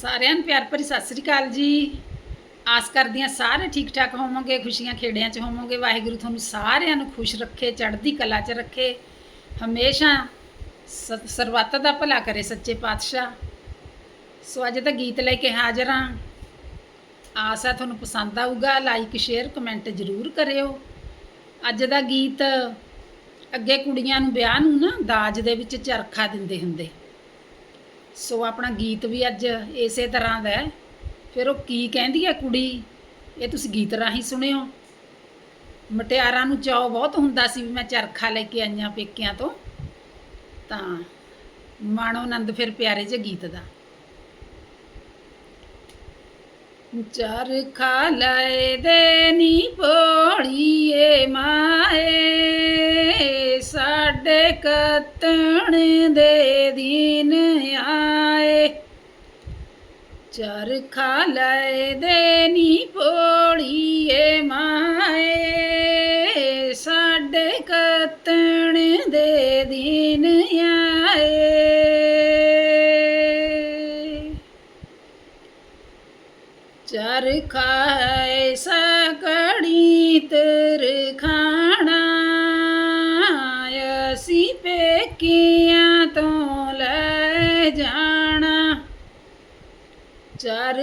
ਸਾਰਿਆਂ ਨੂੰ ਪਿਆਰ ਭਰੀ ਸਤਿ ਸ੍ਰੀ ਅਕਾਲ ਜੀ। ਆਸ ਕਰਦੀ ਹਾਂ ਸਾਰੇ ਠੀਕ ਠਾਕ ਹੋਵੋਗੇ, ਖੁਸ਼ੀਆਂ ਖੇੜਿਆਂ 'ਚ ਹੋਵੋਗੇ। ਵਾਹਿਗੁਰੂ ਤੁਹਾਨੂੰ ਸਾਰਿਆਂ ਨੂੰ ਖੁਸ਼ ਰੱਖੇ, ਚੜ੍ਹਦੀ ਕਲਾ 'ਚ ਰੱਖੇ। ਹਮੇਸ਼ਾ ਸ- ਸਰਬੱਤ ਦਾ ਭਲਾ ਕਰੇ ਸੱਚੇ ਪਾਤਸ਼ਾਹ। ਸੋ ਅੱਜ ਦਾ ਗੀਤ ਲੈ ਕੇ ਹਾਜ਼ਰ ਹਾਂ। ਆਸ ਹੈ ਤੁਹਾਨੂੰ ਪਸੰਦ ਆਊਗਾ ਲਾਈਕ ਸ਼ੇਅਰ ਕਮੈਂਟ ਜ਼ਰੂਰ ਕਰਿਓ। ਅੱਜ ਦਾ ਗੀਤ ਅੱਗੇ ਕੁੜੀਆਂ ਨੂੰ ਵਿਆਹ ਨੂੰ ਨਾ ਦਾਜ ਦੇ ਵਿੱਚ ਚਰਖਾ ਦਿੰਦੇ ਹੁੰਦੇ। ਸੋ ਆਪਣਾ ਗੀਤ ਵੀ ਅੱਜ ਇਸੇ ਤਰ੍ਹਾਂ ਦਾ ਹੈ। ਫਿਰ ਉਹ ਕੀ ਕਹਿੰਦੀ ਹੈ ਕੁੜੀ? ਇਹ ਤੁਸੀਂ ਗੀਤ ਰਾਹੀਂ ਸੁਣਿਓ। ਮਟਿਆਰਾਂ ਨੂੰ ਚਾਅ ਬਹੁਤ ਹੁੰਦਾ ਸੀ ਵੀ ਮੈਂ ਚਰਖਾ ਲੈ ਕੇ ਆਈਆਂ ਪੇਕਿਆਂ ਤੋਂ। ਤਾਂ ਮਾਣੋ ਆਨੰਦ ਫਿਰ ਪਿਆਰੇ ਜਿਹੇ ਗੀਤ ਦਾ। ਚਰਖਾ ਲੈ ਦੇ ਨੀ ਪੋੜੀਏ ਮਾਏ। ਸਾਡੇ ਕਤਣ ਦੇ ਦਿਨ ਆਏ। ਚਰਖਾ ਲੈ ਦੇ ਨੀ ਪੋੜੀਏ ਮਾਏ। ਸਾਡੇ ਕਤਣ ਦੇ ਦਿਨ ਆਏ। ਚਰਖਾ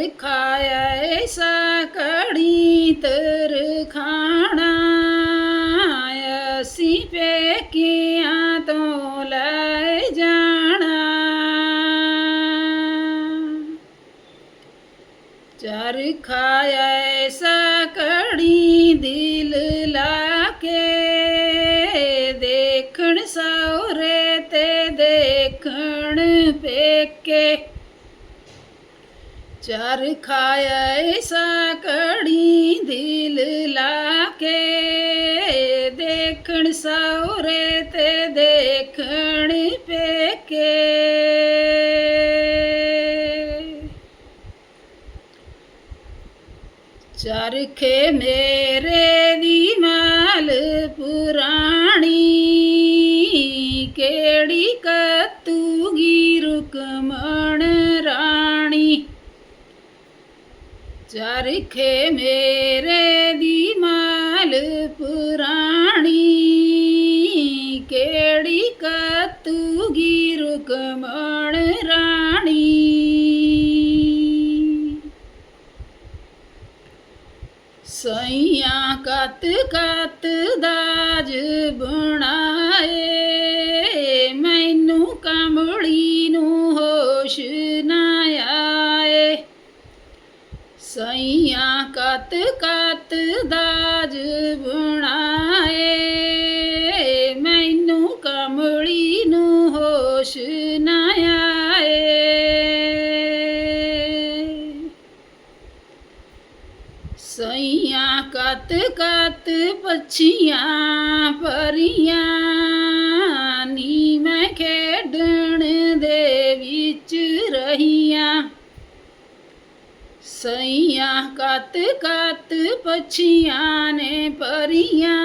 ਚਰਖਾ ਐਸਾ ਕੜੀ ਤਰ ਖਾਣਾ ਅਸੀਂ ਪੇਕੀਆਂ ਤੋਂ ਲੈ ਜਾਣਾ। ਚਰਖਾ ਐਸਾ ਕੜੀ ਦਿਲ ਲਾ ਕੇ, ਦੇਖਣ ਸੌਰੇ ਤੇ ਦੇਖਣ ਪੇਕੇ। ਚਰਖਾ ਐਸਾ ਕੜੀ ਦਿਲ ਲਾ ਕੇ ਦੇਖਣ ਸੌਰੇ ਤੇ ਦੇਖਣ ਪੇਕੇ। ਚਰਖੇ ਮੇਰੇ ਦੀ ਮਾਲ ਪੁਰਾਣੀ, ਕਿਹੜੀ ਚਰਖੇ ਮੇਰੇ ਦੀ ਮਾਲ ਪੁਰਾਣੀ ਕਿਹੜੀ ਕਤੂਗੀ ਕਤ ਕਤ ਦਾਜ ਬਣਾਏ। ਮੈਨੂੰ ਕਮੜੀ ਨੂੰ ਹੋਸ਼ ਨਾ ਆਏ। ਸਈਆਂ ਕਤ ਕਤ ਪਛੀਆਂ ਪਰੀਆਂ ਨੀ ਮੈਂ ਖੇਡਣ ਦੇ ਵਿੱਚ ਰਹੀਆਂ। ਸਈ ਕਤ ਕਤ ਪਛੀਆਂ ਨੇ ਪਰੀਆਂ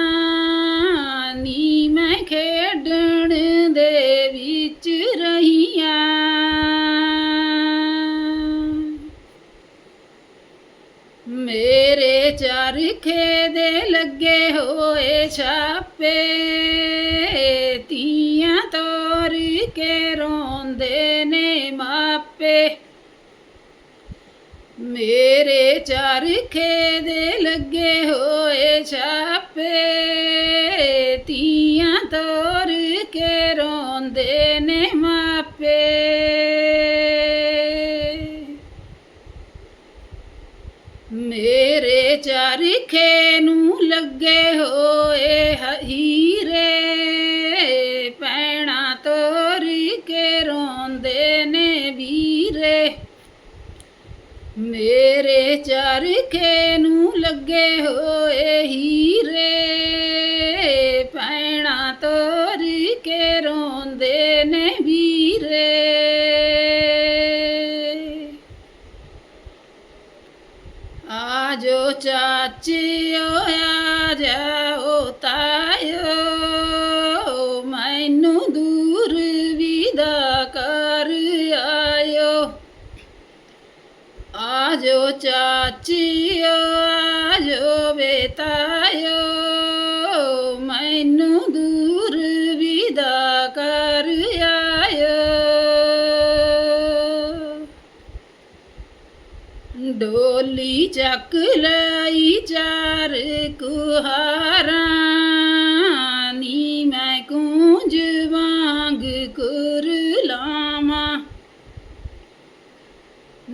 ਨੀ ਮੈਂ ਖੇਡਣ ਦੇ ਵਿੱਚ ਰਹੀਆਂ। ਮੇਰੇ ਚਰਖੇ ਦੇ ਲੱਗੇ ਹੋਏ ਛਾਪੇ, ਤੀਆਂ ਤੋਰ ਕੇ ਰੋਂਦੇ ਨੇ ਮਾਪੇ। ਮੇਰੇ ਚਰਖੇ ਦੇ ਲੱਗੇ ਹੋਏ ਛਾਪੇ, ਤੀਆਂ ਤੋਰ ਕੇ ਰੋਂਦੇ ਨੇ ਮਾਪੇ। ਮੇਰੇ ਚਰਖੇ ਨੂੰ ਲੱਗੇ ਹੋਏ ਹ- ਹੀਰੇ ਮੇਰੇ ਚਰਖੇ ਨੂੰ ਲੱਗੇ ਹੋਏ ਹੀਰੇ, ਪੈਣਾ ਤੋਰ ਕੇ ਰੋਂਦੇ ਨੇ ਵੀਰੇ। ਆਜੋ ਚਾਚੀ ਆ ਜਾਓ ਚਾਚੀਓ ਆਜੋ ਬੇਤਾਇਓ ਮੈਨੂੰ ਦੂਰ ਵਿਦਾ ਕਰ ਆਇਓ। ਡੋਲੀ ਚੱਕ ਲਈ ਚਾਰ ਕੁਹਾਰਾਂ, ਨੀ ਮੈਂ ਕੂੰਜ ਵਾਂਗ ਕੁਰ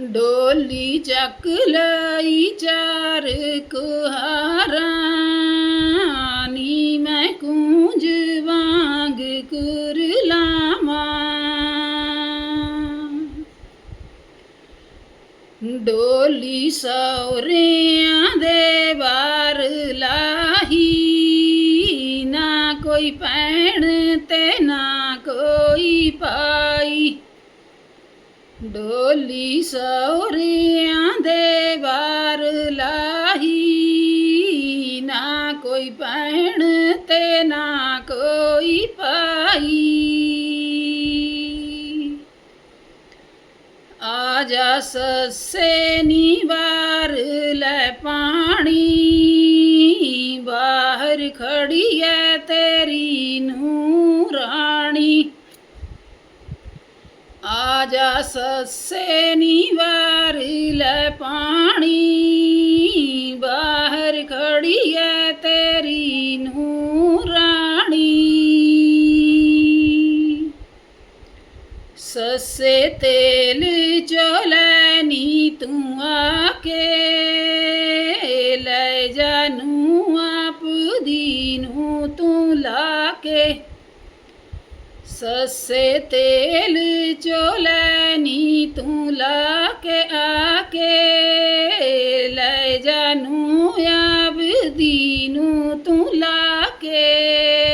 ਡੋਲੀ ਚੱਕ ਲਈ ਚਾਰ ਕੁਹਾਰਾਂ। ਨੀ ਮੈਂ ਕੂੰਜ ਵਾਂਗ ਕੁਰਲਾਵਾਂ ਡੋਲੀ ਸੌਰਿਆਂ ਦੇ ਵਾਰ ਲਾਹੀ। ਨਾ ਕੋਈ ਭੈਣ ਤੇ ਨਾ ਕੋਈ ਪਾਈ ਡੋਲੀ ਸੌਰਿਆਂ ਦੇ ਵਾਰ ਲਾਹੀ। ਨਾ ਕੋਈ ਭੈਣ ਤੇ ਨਾ ਕੋਈ ਪਾਈ ਆ ਜਾ ਸੱਸੇ ਨੀ ਵਾਰ ਲੈ ਪਾਣੀ। ਬਾਹਰ ਖੜੀ ਤੇ ਸੱਸੇ ਨੀ ਵਾਰ ਲੈ ਪਾਣੀ ਬਾਹਰ ਖੜੀ ਐ ਤੇਰੀ ਨੂੰ ਰਾਣੀ ਸੱਸੇ ਤੇਲ ਚੋਲੇ ਸੱਸੇ ਤੇਲ ਚੋਲੇ ਨੀ ਤੂੰ ਲਾ ਕੇ ਆ ਕੇ ਲੈ ਜਾ ਨੂੰ ਨੂੰ ਤੂੰ ਲਾ ਕੇ।